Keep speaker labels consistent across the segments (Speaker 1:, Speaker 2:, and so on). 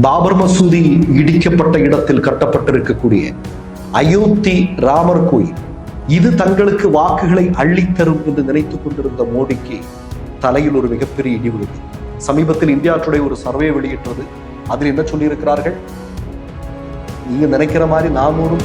Speaker 1: பாபர் மசூதி இடிக்கப்பட்ட இடத்தில் கட்டப்பட்டிருக்கக்கூடிய அயோத்தி ராமர் கோயில் இது தங்களுக்கு வாக்குகளை அள்ளித்தரும் என்று நினைத்துக் கொண்டிருந்த மோடிக்கு தலையில் ஒரு மிகப்பெரிய இடி விழுது சமீபத்தில் இந்தியா டுடே ஒரு சர்வே வெளியிட்டது. அதில் என்ன சொல்லியிருக்கிறார்கள்? நீங்க நினைக்கிற மாதிரி நானூறும்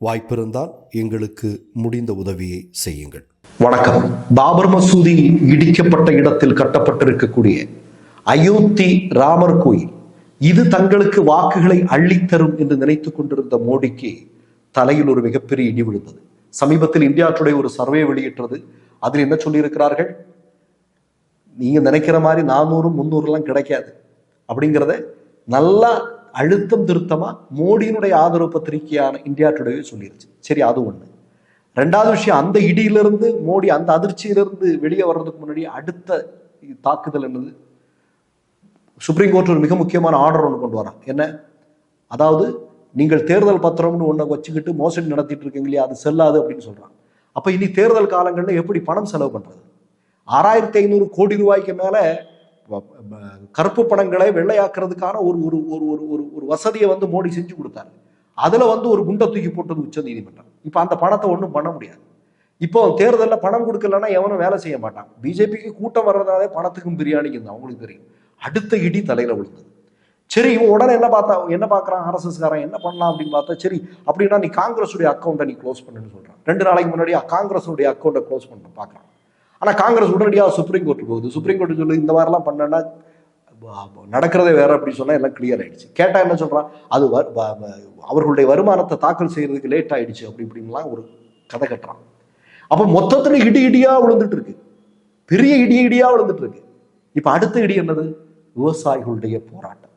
Speaker 2: வாய்ப்பிருந்தால் எங்களுக்கு முடிந்த உதவியை செய்யுங்கள்.
Speaker 1: வணக்கம். பாபர் மசூதி இடிக்கப்பட்ட இடத்தில் கட்டப்பட்டிருக்கக்கூடிய அயோத்தி ராமர் கோயில் இது தங்களுக்கு வாக்குகளை அள்ளித்தரும் என்று நினைத்துக் கொண்டிருந்த மோடிக்கு தலையில் ஒரு மிகப்பெரிய இடி விழுந்தது. சமீபத்தில் இந்தியா டுடே ஒரு சர்வே வெளியிட்டது. அதில் என்ன சொல்லியிருக்கிறார்கள்? நீங்க நினைக்கிற மாதிரி நானூறும் முந்நூறுலாம் கிடைக்காது. அப்படிங்கிறத நல்லா அழுத்தம் திருத்தமா மோடியினுடைய ஆதரவு பத்திரிகையான இந்தியா டுடேவே சொல்லிருச்சு. சரி அது ஒண்ணு. ரெண்டாவது விஷயம் அந்த இடியிலிருந்து மோடி அந்த அதிர்ச்சியிலிருந்து வெளியே வர்றதுக்கு முன்னாடி அடுத்த தாக்குதல் என்னது? சுப்ரீம் கோர்ட் ஒரு மிக முக்கியமான ஆர்டர் ஒன்று கொண்டு வரான். என்ன? அதாவது நீங்கள் தேர்தல் பத்திரம்னு ஒன்றை வச்சுக்கிட்டு மோசடி நடத்திட்டு இருக்கீங்க இல்லையா? அது செல்லாது அப்படின்னு சொல்றான். அப்போ இனி தேர்தல் காலங்களில் எப்படி பணம் செலவு பண்றது? ஆறாயிரத்தி ஐநூறு கோடி ரூபாய்க்கு மேலே கருப்பு பணங்களை வெள்ளையாக்குறதுக்கான ஒரு ஒரு ஒரு ஒரு ஒரு ஒரு வசதியை வந்து மோடி செஞ்சு கொடுத்தாரு. அதில் வந்து ஒரு குண்டை தூக்கி போட்டது உச்ச நீதிமன்றம். இப்போ அந்த பணத்தை ஒன்றும் பண்ண முடியாது. இப்போ தேர்தலில் பணம் கொடுக்கலன்னா எவனும் வேலை செய்ய மாட்டான். பிஜேபிக்கு கூட்டம் வர்றதுனாலே பணத்துக்கும் பிரியாணிக்கும் தான் அவங்களுக்கு தெரியும். அடுத்த இடி தலையில் விழுந்தது. சரி இவன் உடனே என்ன பார்த்தா என்ன பார்க்கறான்? ஆர்எஸ்எஸ்காரன் என்ன பண்ணலாம் அப்படின்னு பார்த்தா சரி அப்படின்னா நீ காங்கிரஸுடைய அக்கௌண்ட்டை நீ க்ளோஸ் பண்ணுன்னு சொல்கிறான் ரெண்டு நாளைக்கு முன்னாடி காங்கிரஸுடைய அக்கௌண்ட்டை க்ளோஸ் பண்ண பார்க்குறான். ஆனால் காங்கிரஸ் உடனடியாக சுப்ரீம் கோர்ட்டு போகுது. சுப்ரீம் கோர்ட்டு சொல்லி இந்த மாதிரிலாம் பண்ணனா நடக்கிறதே வேற அப்படி சொன்னால் எல்லாம் கிளியர் ஆயிடுச்சு. கேட்டால் என்ன சொல்கிறான் அது வ- அவர்களுடைய வருமானத்தை தாக்கல் செய்யறதுக்கு லேட் ஆயிடுச்சு அப்படி இப்படின்லாம் ஒரு கதை கட்டுறான். அப்போ மொத்தத்தில் இடி இடியாக விழுந்துட்டு இருக்கு பெரிய இடி இடியாக விழுந்துட்டு இருக்கு இப்போ அடுத்த இடி என்னது? விவசாயிகளுடைய போராட்டம்.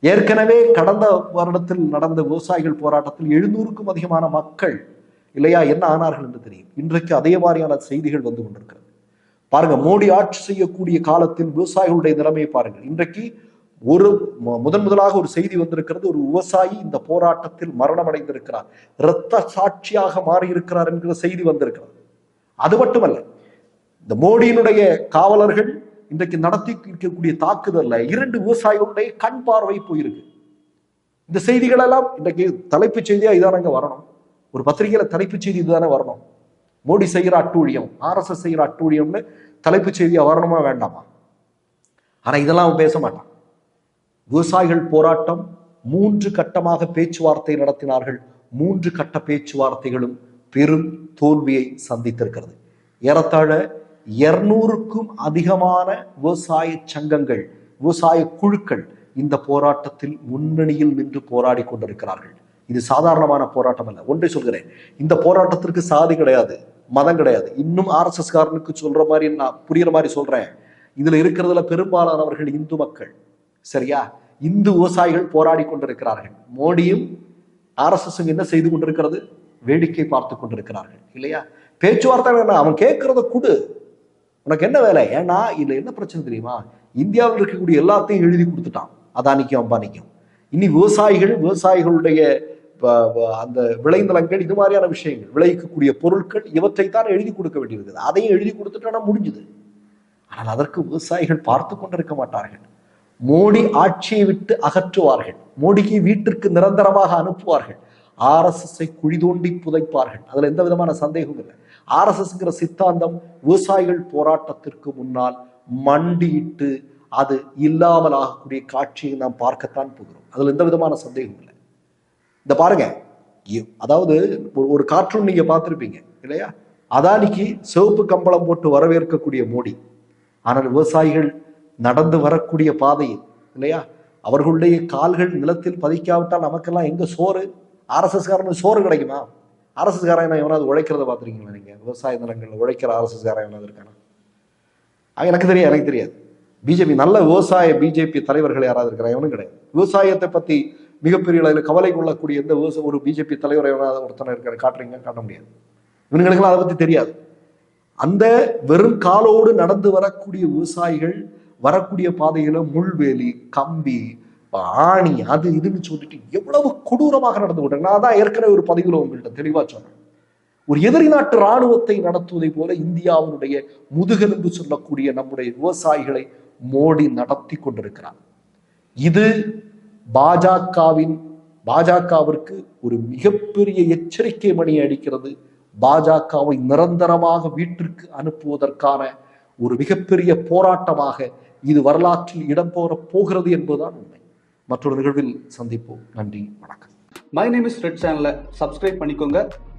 Speaker 1: ஏற்கனவே கடந்த வருடத்தில் நடந்த விவசாயிகள் போராட்டத்தில் எழுநூறுக்கும் அதிகமான மக்கள் இல்லையா என்ன ஆனார்கள் என்று தெரியும். இன்றைக்கு அதே மாதிரியான செய்திகள் வந்து கொண்டிருக்கிறது. பாருங்க மோடி ஆட்சி செய்யக்கூடிய காலத்தில் விவசாயிகளுடைய நிலைமையை பாருங்கள். இன்றைக்கு ஒரு முதன் முதலாக ஒரு செய்தி வந்திருக்கிறது ஒரு விவசாயி இந்த போராட்டத்தில் மரணம் அடைந்திருக்கிறார் இரத்த சாட்சியாக மாறியிருக்கிறார் என்கிற செய்தி வந்திருக்கிறது. அது மட்டுமல்ல இந்த மோடியினுடைய காவலர்கள் இன்றைக்கு நடத்தி இருக்கக்கூடிய தாக்குதல்ல இரண்டு விவசாயிகளுடைய கண் பார்வை போயிருக்கு. இந்த செய்திகள் எல்லாம் இன்றைக்கு தலைப்புச் செய்தியா இதானங்க வரணும். ஒரு பத்திரிகையில தலைப்புச் செய்தி இதுதானே வரணும். மோடி செய்கிற அட்டூழியம் ஆர்எஸ்எஸ் செய்கிற அட்டூழியம்னு தலைப்புச் செய்தியா வரணுமா வேண்டாமா? ஆனா இதெல்லாம் அவன் பேச மாட்டான். விவசாயிகள் போராட்டம் மூன்று கட்டமாக பேச்சுவார்த்தை நடத்தினார்கள். மூன்று கட்ட பேச்சுவார்த்தைகளும் பெரும் தோல்வியை சந்தித்திருக்கிறது. ஏறத்தாழ இருநூறுக்கும் அதிகமான விவசாய சங்கங்கள் விவசாய குழுக்கள் இந்த போராட்டத்தில் முன்னணியில் நின்று போராடி கொண்டிருக்கிறார்கள். இது சாதாரணமான போராட்டம் அல்ல. ஒன்றை சொல்கிறேன். இந்த போராட்டத்திற்கு சாதி கிடையாது மதம் கிடையாது. இன்னும் ஆர்எஸ்எஸ் காரனுக்கு சொல்ற மாதிரி நான் புரியுற மாதிரி சொல்றேன். இதுல இருக்கிறதுல பெரும்பாலானவர்கள் இந்து மக்கள். சரியா? இந்து விவசாயிகள் போராடி கொண்டிருக்கிறார்கள். மோடியும் ஆர்எஸ்எஸும் என்ன செய்து கொண்டிருக்கிறது? வேடிக்கை பார்த்து கொண்டிருக்கிறார்கள். இல்லையா? பேச்சுவார்த்தை என்ன அவன் கேட்கறத கொடு. உனக்கு என்ன வேலை? ஏன்னா இதுல என்ன பிரச்சனை தெரியுமா? இந்தியாவில் இருக்கக்கூடிய எல்லாத்தையும் எழுதி கொடுத்துட்டான். அதானிக்கும் அம்பானிக்கும். இனி விவசாயிகள் விவசாயிகளுடைய அந்த விளைநிலங்கள் இது மாதிரியான விஷயங்கள் விளைவிக்கக்கூடிய பொருட்கள் இவற்றை தான் எழுதி கொடுக்க வேண்டியிருக்குது. அதையும் எழுதி கொடுத்துட்டா முடிஞ்சுது. ஆனால் அதற்கு விவசாயிகள் பார்த்து கொண்டிருக்க மாட்டார்கள். மோடி ஆட்சியை விட்டு அகற்றுவார்கள். மோடிக்கு வீட்டிற்கு நிரந்தரமாக அனுப்புவார்கள். ஆர்எஸ்எஸ்ஐ குழி தோண்டி புதைப்பார்கள். அதுல எந்த விதமான சந்தேகமும் இல்லை. ஆர்எஸ்எஸ்ங்கிற சித்தாந்தம் விவசாயிகள் போராட்டத்திற்கு முன்னால் மண்டியிட்டு அது இல்லாமல் ஆகக்கூடிய காட்சியை நாம் பார்க்கத்தான் போகிறோம். அதில் எந்த விதமான சந்தேகமும் இல்லை. இந்த பாருங்க. அதாவது ஒரு- கார்ட்டூன் நீங்க பார்த்துருப்பீங்க இல்லையா? அதானிக்கு சிவப்பு கம்பளம் போட்டு வரவேற்கக்கூடிய மோடி. ஆனால் விவசாயிகள் நடந்து வரக்கூடிய பாதையில் இல்லையா? அவர்களுடைய கால்கள் நிலத்தில் பதிக்காவிட்டால் நமக்கெல்லாம் எங்க சோறு? ஆர்எஸ்எஸ் சோறு கிடைக்குமா? அரசுக்காரன் எவனாவது உழைக்கிறத பார்த்துருக்கீங்களா நீங்க? விவசாய நிலங்களில் உழைக்கிற அரசுக்காரன் எவனாவது இருக்கானா? எனக்கு தெரியாது எனக்கு தெரியாது. பிஜேபி நல்ல விவசாய பிஜேபி தலைவர்கள் யாராவது இருக்கிறா எவனும் கிடையாது. விவசாயத்தை பத்தி மிகப்பெரிய அளவில் கவலை கொள்ளக்கூடிய எந்த விவசாய ஒரு பிஜேபி தலைவர் எவனாவது ஒருத்தனை இருக்கிற காட்டுறீங்க? காட்ட முடியாது. இவங்களுக்கெல்லாம் அதை பத்தி தெரியாது. அந்த வெறும் காலோடு நடந்து வரக்கூடிய விவசாயிகள் வரக்கூடிய பாதையில முள்வேலி கம்பி ஆணி அது இதுன்னு சொல்லிட்டு எவ்வளவு கொடூரமாக நடந்து கொண்டு நான் தான் ஏற்கனவே ஒரு பதிவில் உங்கள்கிட்ட தெளிவா சொன்னேன். ஒரு எதிரி நாட்டு இராணுவத்தை நடத்துவதை போல இந்தியாவினுடைய முதுகெலும்பு சொல்லக்கூடிய நம்முடைய விவசாயிகளை மோடி நடத்தி கொண்டிருக்கிறார். இது பாஜகவின் பாஜகவிற்கு ஒரு மிகப்பெரிய எச்சரிக்கை மணி அடிக்கிறது. பாஜகவை நிரந்தரமாக வீட்டிற்கு அனுப்புவதற்கான ஒரு மிகப்பெரிய போராட்டமாக இது வரலாற்றில் இடம்பெற போகிறது என்பதுதான் உண்மை. மற்றொரு நிகழ்வில் சந்திப்போம். நன்றி வணக்கம்.
Speaker 3: மை நேம் இஸ் ரெட் சேனலை சப்ஸ்கிரைப் பண்ணிக்கோங்க.